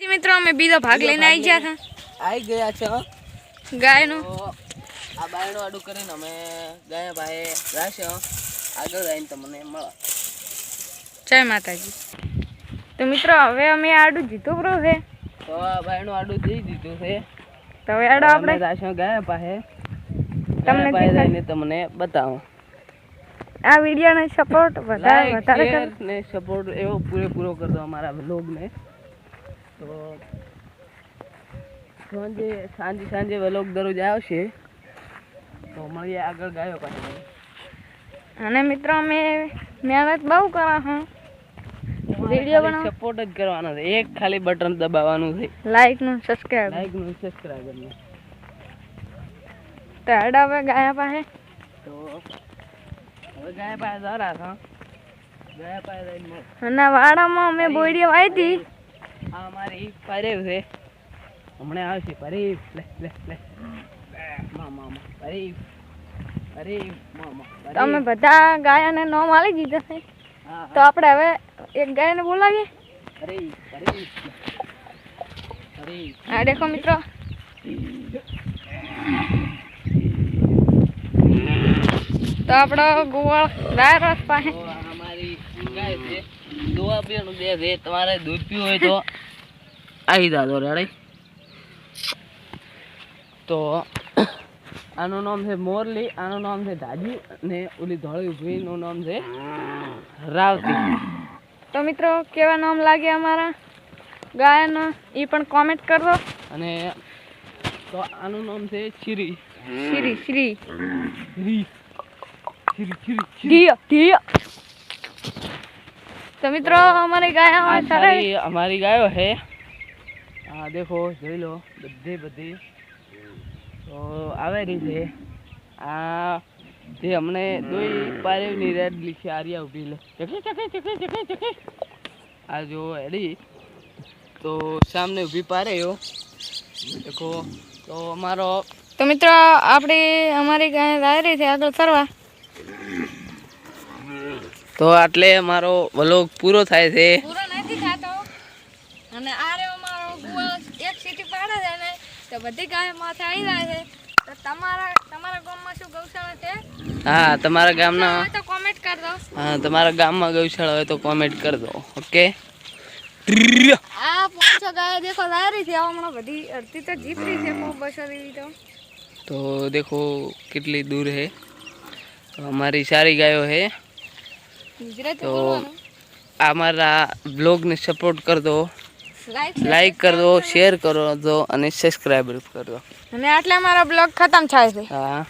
મિત્રો અમે બીજો ભાગ લઈને આવી ગયા આવી ગયા છે. હતા ગાયનો. આ બાયણું આડું કરીને અમે ગયા ભાઈ રાખ્યો આગળ જઈને તમને મળો. જય માતાજી. તો મિત્રો હવે અમે આડું જીતું પ્રો છે. તો આ બાયણું આડું જઈ દીધું છે. તો હવે આડો આપણે રાખ્યો ગયા પાસે તમને? જઈને તમને બતાવો. આ વિડીયોને સપોર્ટ વધારે વધારે કરો. ને સપોર્ટ એવો પૂરેપૂરો કરતો અમારા વ્લોગને તો સાંજે સાંજે સાંજે વલોક દરરોજ આવશે. તો મળીએ આગળ ગાયો પાસે અને મિત્રો અમે મહેનત બહુ કરો હું. વીડિયો બનાવ. સપોર્ટ જ કરવાનો છે. એક ખાલી બટન દબાવવાનું છે. લાઈકનું સબસ્ક્રાઇબ લાઈકનું સબસ્ક્રાઈબરનું તો હવે ગાયા પાસે. તો હવે ગાયા પાસે જરા છો ગાયા પાસે અને વાડામાં અમે બોડીઓ આવી હતી આ મારી પરેવ છે. હમણાં આવશે પરેવ. લે લે લે. મા મા મા પરેવ. પરેવ મા મા અમે બધા ગાયાને નો આલી દીધા છે. તો આપણે હવે એક ગાયને બોલાવીએ? હા દેખો મિત્રો. તો આપણો ગોવાળ દાર પાસે. અમારી ગાય છે. દોવા પીવાનું બે છે. તમારે દૂધ પીવું હોય તો આવી દાદો રેડી. તો આનું નામ છે મોરલી આનું નામ છે દાદી અને ઓલી ધોળી ભૂઈનું નામ છે રાવતી. તો મિત્રો કેવા નામ લાગે અમારા ગાયના? એ પણ કોમેન્ટ કરજો. અને તો આનું નામ છે શ્રી શ્રી શ્રી શ્રી શ્રી શ્રી ધિયો તો મિત્રો અમારી ગાય સારી અમારી ગાયો છે. આ દેખો જોઈ લો બધી બધી. તો આવેલી છે. આ જે અમને દોઈ પારેવની રેડ લીખી આર્યા ઊભી લે. ચકી ચકી ચકી ચકી ચકી આ જો એડી. તો સામને ઊભી પારેયો દેખો તો અમારો તો મિત્રો આપણે અમારી ગાય રહી છે આગળ સરવા તો આટલે મારો વ્લોગ પૂરો થાય છે. પૂરો નથી થતો. અને આ રહ્યો મારો ગુવાસ એક સીટી પાડે છે ને તો બધી ગાય માથે આવી જાય છે. તો તમારા તમારા ગામમાં શું ગૌશાળા છે? હા તમારા ગામના તો કોમેન્ટ કર દો. હા તમારા ગામમાં ગૌશાળા હોય તો કોમેન્ટ કર દો ઓકે? આ પાંચસો ગાય દેખો લારી છે હમણાં બધી અડધી તો જીતરી છે બસો દેવી તો દેખો કેટલી દૂર હે. અમારી સારી ગાયો હે. તો અમારા બ્લોગને સપોર્ટ કરી દો લાઈક કરી દો શેર કરો દો અને સબસ્ક્રાઈબ કરજો. દો અને આટલે અમારો બ્લોગ ખતમ થાય છે. હા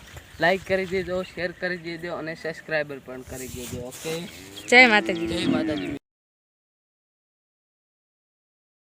લાઈક કરી દેજો શેર કરી દેજો અને સબસ્ક્રાઇબર પણ કરી દેજો ઓકે જય માતાજી. જય માતાજી.